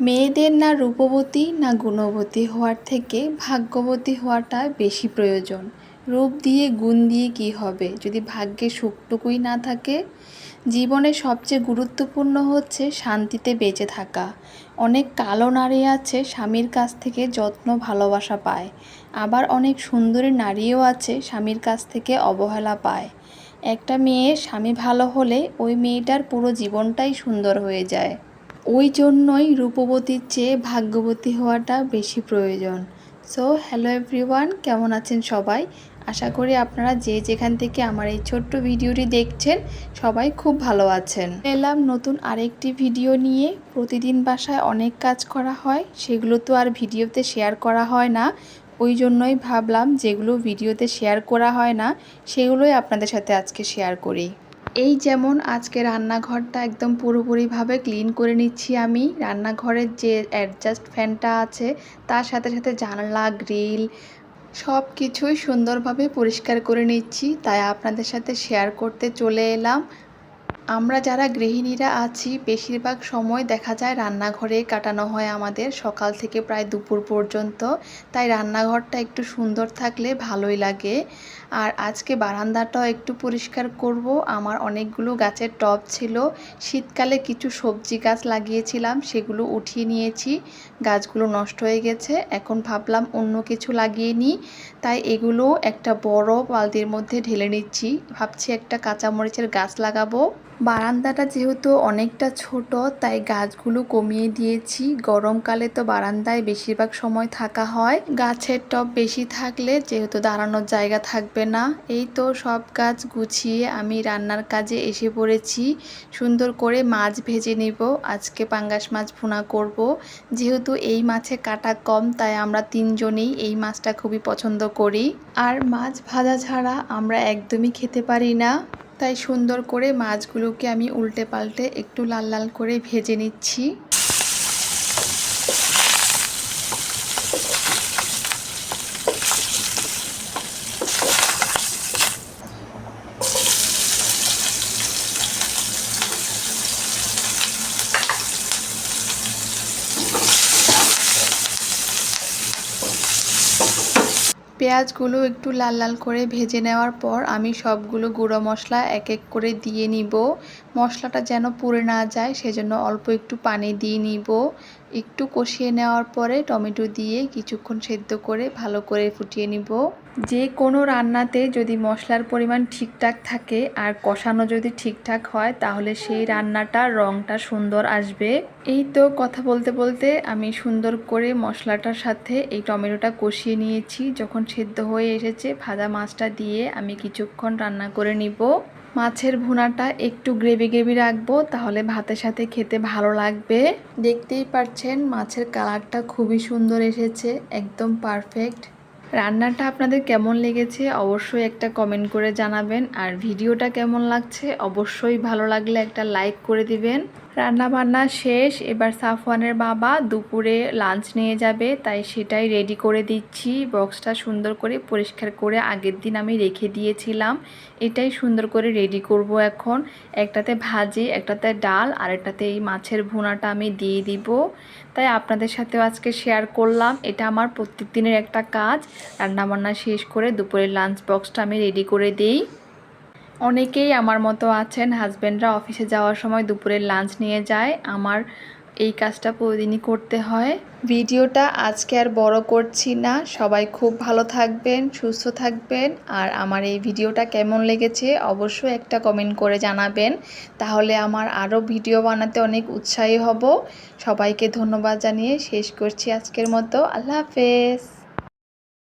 মেয়েদের না রূপবতী না গুণবতী হওয়ার থেকে ভাগ্যবতী হওয়াটা বেশি প্রয়োজন। রূপ দিয়ে, গুণ দিয়ে কি হবে? যদি ভাগ্যে সুখটুকুই না থাকে, জীবনে সবচেয়ে গুরুত্বপূর্ণ হচ্ছে শান্তিতে বেঁচে থাকা। অনেক কালো নারী আছে, স্বামীর কাছ থেকে যত্ন, ভালোবাসা পায়। আবার অনেক সুন্দরী নারীও আছে, স্বামীর কাছ থেকে অবহেলা পায়। একটা মেয়ে স্বামী ভালো হলে ওই মেয়েটার পুরো জীবনটাই সুন্দর হয়ে যায়। ওই জন্যই রূপবতীর চেয়ে ভাগ্যবতী হওয়াটা বেশি প্রয়োজন। সো হ্যালো এভরিওয়ান কেমন আছেন সবাই? আশা করি আপনারা যে যেখান থেকে আমার এই ছোট্ট ভিডিওটি দেখছেন, সবাই খুব ভালো আছেন। এলাম নতুন আরেকটি ভিডিও নিয়ে। প্রতিদিন বাসায় অনেক কাজ করা হয়, সেগুলো তো আর ভিডিওতে শেয়ার করা হয় না। ওই জন্যই ভাবলাম, যেগুলো ভিডিওতে শেয়ার করা হয় না, সেগুলোই আপনাদের সাথে আজকে শেয়ার করি। এই যেমন আজকে রান্নাঘরটা একদম পুরোপুরিভাবে ক্লিন করে নিচ্ছি আমি। রান্নাঘরের যে অ্যাডজাস্ট ফ্যানটা আছে, তার সাথে সাথে জানলা, গ্রিল সব কিছুই সুন্দরভাবে পরিষ্কার করে নিচ্ছি। তাই আপনাদের সাথে শেয়ার করতে চলে এলাম। আমরা যারা গৃহিণীরা আছি, বেশিরভাগ সময় দেখা যায় রান্নাঘরে কাটানো হয় আমাদের, সকাল থেকে প্রায় দুপুর পর্যন্ত। তাই রান্নাঘরটা একটু সুন্দর থাকলে ভালোই লাগে। আর আজকে বারান্দাটাও একটু পরিষ্কার করব। আমার অনেকগুলো গাছের টব ছিল। শীতকালে কিছু সবজি গাছ লাগিয়েছিলাম, সেগুলো উঠিয়ে নিয়েছি। গাছগুলো নষ্ট হয়ে গেছে। এখন ভাবলাম অন্য কিছু লাগিয়ে নিই। তাই এগুলো একটা বড় বালতির মধ্যে ঢেলে নিচ্ছি। ভাবছি একটা কাঁচামরিচের গাছ লাগাবো। বারান্দাটা যেহেতু অনেকটা ছোট, তাই গাছগুলো কমিয়ে দিয়েছি। গরমকালে তো বারান্দায় বেশিরভাগ সময় থাকা হয়। গাছের টব বেশি থাকলে যেহেতু দাঁড়ানোর জায়গা থাকবে না, এই তো সব গাছ গুছিয়ে আমি রান্নার কাজে এসে পড়েছি। সুন্দর করে মাছ ভেজে নিব, আজকে পাঙ্গাস মাছ ভুনা করব। যেহেতু এই মাছে কাটা কম, তাই আমরা তিনজনেই এই মাছটা খুবই পছন্দ করি। আর মাছ ভাজা ছাড়া আমরা একদমই খেতে পারি না। তাই সুন্দর করে মাছগুলোকে আমি উল্টে পাল্টে একটু লাল লাল করে ভেজে নিচ্ছি। পেঁয়াজগুলো একটু লাল লাল করে ভেজে নেওয়ার পর আমি সবগুলো গুঁড়ো মশলা এক এক করে দিয়ে নিব। মশলাটা যেন পুড়ে না যায়, সেজন্য অল্প একটু পানি দিয়ে নিব। একটু কষিয়ে নেওয়ার পরে টমেটো দিয়ে কিছুক্ষণ সেদ্ধ করে ভালো করে ফুটিয়ে নিব। যে কোনো রান্নাতে যদি মশলার পরিমাণ ঠিকঠাক থাকে আর কষানো যদি ঠিকঠাক হয়, তাহলে সেই রান্নাটা রঙটা সুন্দর আসবে। এই তো কথা বলতে বলতে আমি সুন্দর করে মশলাটার সাথে এই টমেটোটা কষিয়ে নিয়েছি। যখন সেদ্ধ হয়ে এসেছে, ভাজা মাছটা দিয়ে আমি কিছুক্ষণ রান্না করে নিব। মাছের ভুনাটা একটু গ্রেভি গ্রেভি রাখব, তাহলে ভাতের সাথে খেতে ভালো লাগবে। দেখতেই পাচ্ছেন মাছের কালারটা খুবই সুন্দর এসেছে, একদম পারফেক্ট। রান্নাটা আপনাদের কেমন লেগেছে অবশ্যই একটা কমেন্ট করে জানাবেন, আর ভিডিওটা কেমন লাগছে অবশ্যই ভালো লাগলে একটা লাইক করে দিবেন। রান্না বান্না শেষ, এবার সাফওয়ানের বাবা দুপুরে লাঞ্চ নিয়ে যাবে, তাই সেটাই রেডি করে দিচ্ছি। বক্সটা সুন্দর করে পরিষ্কার করে আগের দিন আমি রেখে দিয়েছিলাম। এটাই সুন্দর করে রেডি করব এখন। একটাতে ভাজি, একটাতে ডাল, আর একটাতে এই মাছের ভুনাটা আমি দিয়ে দিব। তাই আপনাদের সাথেও আজকে শেয়ার করলাম। এটা আমার প্রত্যেক দিনের একটা কাজ। রান্নাবান্না শেষ করে দুপুরের লাঞ্চ বক্সটা আমি রেডি করে দিই। অনেকেই আমার মতো আছেন। হাজব্যান্ডরা অফিসে যাওয়ার সময় দুপুরের লাঞ্চ নিয়ে যায়। আমার এই কাজটা প্রতিদিনই করতে হয়। ভিডিওটা আজকে আর বড় করছি না। সবাই খুব ভালো থাকবেন, সুস্থ থাকবেন। আর আমার এই ভিডিওটা কেমন লেগেছে অবশ্যই একটা কমেন্ট করে জানাবেন। তাহলে আমার আরও ভিডিও বানাতে অনেক উৎসাহী হব। সবাইকে ধন্যবাদ জানিয়ে শেষ করছি আজকের মতো। আল্লাহ হাফেজ।